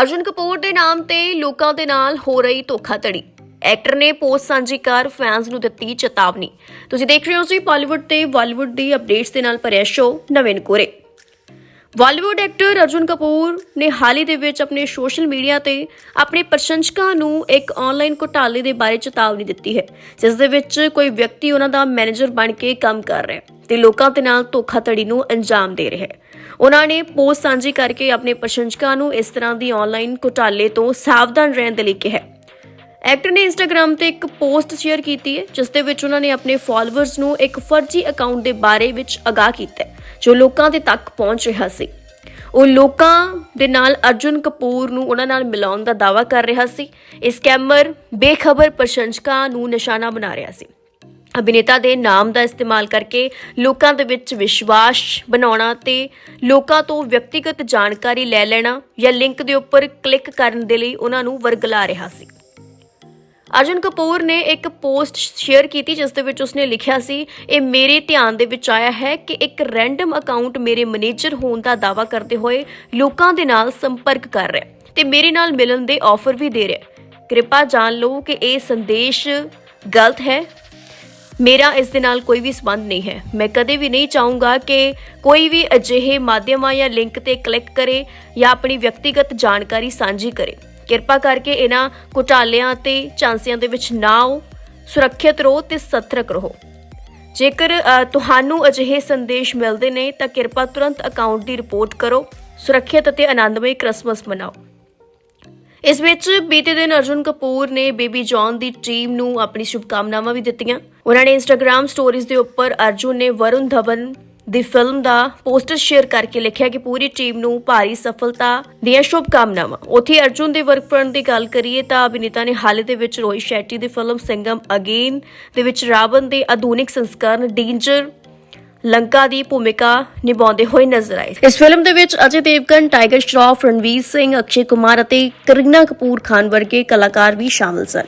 ਅਰਜੁਨ ਕਪੂਰ ਦੇ ਨਾਮ ਤੇ ਲੋਕਾਂ ਦੇ ਨਾਲ ਹੋ ਰਹੀ ਧੋਖਾਧੜੀ। ਐਕਟਰ ਨੇ ਪੋਸਟ ਸਾਂਝੀ ਕਰ ਫੈਨਸ ਨੂੰ ਦਿੱਤੀ ਚੇਤਾਵਨੀ। ਤੁਸੀਂ ਦੇਖ ਰਹੇ ਹੋ ਜੀ ਬਾਲੀਵੁੱਡ ਤੇ ਬਾਲੀਵੁੱਡ ਦੀ ਅਪਡੇਟਸ ਦੇ ਨਾਲ ਭਰਿਆ ਸ਼ੋ ਨਵੇਂ ਕੋਰੇ। ਬਾਲੀਵੁੱਡ ਐਕਟਰ ਅਰਜੁਨ ਕਪੂਰ ਨੇ ਹਾਲ ਹੀ ਦੇ ਵਿੱਚ ਆਪਣੇ ਸੋਸ਼ਲ ਮੀਡੀਆ ਤੇ ਆਪਣੇ ਪ੍ਰਸ਼ੰਸਕਾਂ ਨੂੰ ਇੱਕ ਆਨਲਾਈਨ ਘੁਟਾਲੇ ਦੇ ਬਾਰੇ ਚੇਤਾਵਨੀ ਦਿੱਤੀ ਹੈ ਜਿਸ ਦੇ ਵਿੱਚ ਕੋਈ ਵਿਅਕਤੀ ਉਹਨਾਂ ਦਾ ਮੈਨੇਜਰ ਬਣ ਕੇ ਕੰਮ ਕਰ ਰਿਹਾ ਹੈ ਤੇ ਲੋਕਾਂ ਦੇ ਨਾਲ ਧੋਖਾਧੜੀ ਨੂੰ ਅੰਜਾਮ ਦੇ ਰਿਹਾ ਹੈ। ਉਹਨਾਂ ਨੇ ਪੋਸਟ ਸਾਂਝੀ ਕਰਕੇ ਆਪਣੇ ਪ੍ਰਸ਼ੰਸਕਾਂ ਨੂੰ ਇਸ ਤਰ੍ਹਾਂ ਦੀ ਆਨਲਾਈਨ ਘੁਟਾਲੇ ਤੋਂ ਸਾਵਧਾਨ ਰਹਿਣ ਦੇ ਲਈ ਕਿਹਾ ਹੈ। ਐਕਟਰ ਨੇ ਇੰਸਟਾਗ੍ਰam ਤੇ ਇੱਕ ਪੋਸਟ ਸ਼ੇਅਰ ਕੀਤੀ ਹੈ ਜਿਸ ਦੇ ਵਿੱਚ ਉਹਨਾਂ ਨੇ ਆਪਣੇ ਫਾਲੋਅਰਸ ਨੂੰ ਇੱਕ ਫਰਜ਼ੀ ਅਕਾਊਂਟ ਦੇ ਬਾਰੇ ਵਿੱਚ ਅਗਾਹ ਕੀਤਾ ਹੈ, ਜੋ ਲੋਕਾਂ ਦੇ ਤੱਕ ਪਹੁੰਚ ਰਿਹਾ ਸੀ। ਉਹ ਲੋਕਾਂ ਦੇ ਨਾਲ ਅਰਜੁਨ ਕਪੂਰ ਨੂੰ ਉਹਨਾਂ ਨਾਲ ਮਿਲਾਉਣ ਦਾ ਦਾਅਵਾ ਕਰ ਰਿਹਾ ਸੀ। ਇਹ ਸਕੈਮਰ ਬੇਖਬਰ ਪ੍ਰਸ਼ੰਸਕਾਂ ਨੂੰ ਨਿਸ਼ਾਨਾ ਬਣਾ ਰਿਹਾ ਸੀ। ਅਭਿਨੇਤਾ ਦੇ ਨਾਮ ਦਾ ਇਸਤੇਮਾਲ ਕਰਕੇ ਲੋਕਾਂ ਦੇ ਵਿੱਚ ਵਿਸ਼ਵਾਸ ਬਣਾਉਣਾ ਤੇ ਲੋਕਾਂ ਤੋਂ ਵਿਅਕਤੀਗਤ ਜਾਣਕਾਰੀ ਲੈ ਲੈਣਾ ਜਾਂ ਲਿੰਕ ਦੇ ਉੱਪਰ ਕਲਿੱਕ ਕਰਨ ਦੇ ਲਈ ਉਹਨਾਂ ਨੂੰ ਵਰਗਲਾ ਰਿਹਾ ਸੀ। ਅਰਜੁਨ ਕਪੂਰ ਨੇ ਇੱਕ ਪੋਸਟ ਸ਼ੇਅਰ ਕੀਤੀ ਜਿਸ ਦੇ ਵਿੱਚ ਉਸਨੇ ਲਿਖਿਆ ਸੀ, ਇਹ ਮੇਰੇ ਧਿਆਨ ਦੇ ਵਿੱਚ ਆਇਆ ਹੈ ਕਿ ਇੱਕ ਰੈਂਡਮ ਅਕਾਊਂਟ ਮੇਰੇ ਮੈਨੇਜਰ ਹੋਣ ਦਾ ਦਾਅਵਾ ਕਰਦੇ ਹੋਏ ਲੋਕਾਂ ਦੇ ਨਾਲ ਸੰਪਰਕ ਕਰ ਰਿਹਾ ਹੈ ਤੇ ਮੇਰੇ ਨਾਲ ਮਿਲਣ ਦੇ ਆਫਰ ਵੀ ਦੇ ਰਿਹਾ ਕਿਰਪਾ ਜਾਣ ਲਓ ਕਿ ਇਹ ਸੰਦੇਸ਼ ਗਲਤ ਹੈ। ਮੇਰਾ ਇਸ ਦੇ ਨਾਲ ਕੋਈ ਵੀ ਸੰਬੰਧ ਨਹੀਂ ਹੈ। ਮੈਂ ਕਦੇ ਵੀ ਨਹੀਂ ਚਾਹੂੰਗਾ ਕਿ ਕੋਈ ਵੀ ਅਜਿਹੇ ਮਾਧਿਅਮਾਂ ਜਾਂ ਲਿੰਕ ਤੇ ਕਲਿੱਕ ਕਰੇ ਜਾਂ ਆਪਣੀ ਵਿਅਕਤੀਗਤ ਜਾਣਕਾਰੀ ਸਾਂਝੀ ਕਰੇ। ਕਿਰਪਾ ਕਰਕੇ ਇਹਨਾਂ ਘੁਟਾਲਿਆਂ ਤੇ ਚਾਂਸਿਆਂ ਦੇ ਵਿੱਚ ਨਾ ਆਓ ਸੁਰੱਖਿਅਤ ਰਹੋ ਤੇ ਸਤਰਕ ਰਹੋ। ਜੇਕਰ ਤੁਹਾਨੂੰ ਅਜਿਹੇ ਸੰਦੇਸ਼ ਮਿਲਦੇ ਨੇ, ਤਾਂ ਕਿਰਪਾ ਤੁਰੰਤ ਅਕਾਊਂਟ ਦੀ ਰਿਪੋਰਟ ਕਰੋ, ਸੁਰੱਖਿਅਤ ਅਤੇ ਆਨੰਦਮਈ ਕ੍ਰਿਸਮਸ ਮਨਾਓ। ਇਸ ਵਿੱਚ ਬੀਤੇ ਦਿਨ ਅਰਜੁਨ ਕਪੂਰ ਨੇ ਬੇਬੀ ਜੌਨ ਦੀ ਟੀਮ ਨੂੰ ਆਪਣੀ ਸ਼ੁਭਕਾਮਨਾਵਾਂ ਵੀ ਦਿੱਤੀਆਂ। ਉਹਨਾਂ ਨੇ ਇੰਸਟਾਗ੍ਰam ਸਟੋਰੀਜ਼ ਦੇ ਉੱਪਰ ਅਰਜੁਨ ਨੇ ਵਰੁਣ ਧਵਨ ਦੀ ਫਿਲਮ ਦਾ ਪੋਸਟਰ ਸ਼ੇਅਰ ਕਰਕੇ ਲਿਖਿਆ ਕਿ ਪੂਰੀ ਟੀਮ ਨੂੰ ਭਾਰੀ ਸਫਲਤਾ ਦੀਆਂ ਸ਼ੁਭਕਾਮਨਾਵਾਂ। ਉੱਥੇ ਅਰਜੁਨ ਦੇ ਵਰਕ ਫਰੰਟ ਦੀ ਗੱਲ ਕਰੀਏ ਤਾਂ ਅਭਿਨੇਤਾ ਨੇ ਹਾਲ ਦੇ ਵਿੱਚ ਰੋਹਿਤ ਸ਼ੈਟੀ ਦੀ ਫਿਲਮ ਸਿੰਗਮ ਅਗੇਨ ਦੇ ਵਿੱਚ ਰਾਵਣ ਦੇ ਆਧੁਨਿਕ ਸੰਸਕਰਨ ਡੇਂਜਰ ਲੰਕਾ ਦੀ ਭੂਮਿਕਾ ਨਿਭਾਉਂਦੇ ਹੋਏ ਨਜ਼ਰ ਆਏ। ਇਸ ਫਿਲਮ ਦੇ ਵਿੱਚ ਅਜੇ ਦੇਵਗਨ, ਟਾਈਗਰ ਸ਼ਰਾਫ, ਰਣਵੀਰ ਸਿੰਘ, ਅਕਸ਼ੇ ਕੁਮਾਰ ਅਤੇ ਕਰੀਨਾ ਕਪੂਰ ਖਾਨ ਵਰਗੇ ਕਲਾਕਾਰ ਵੀ ਸ਼ਾਮਲ ਸਨ।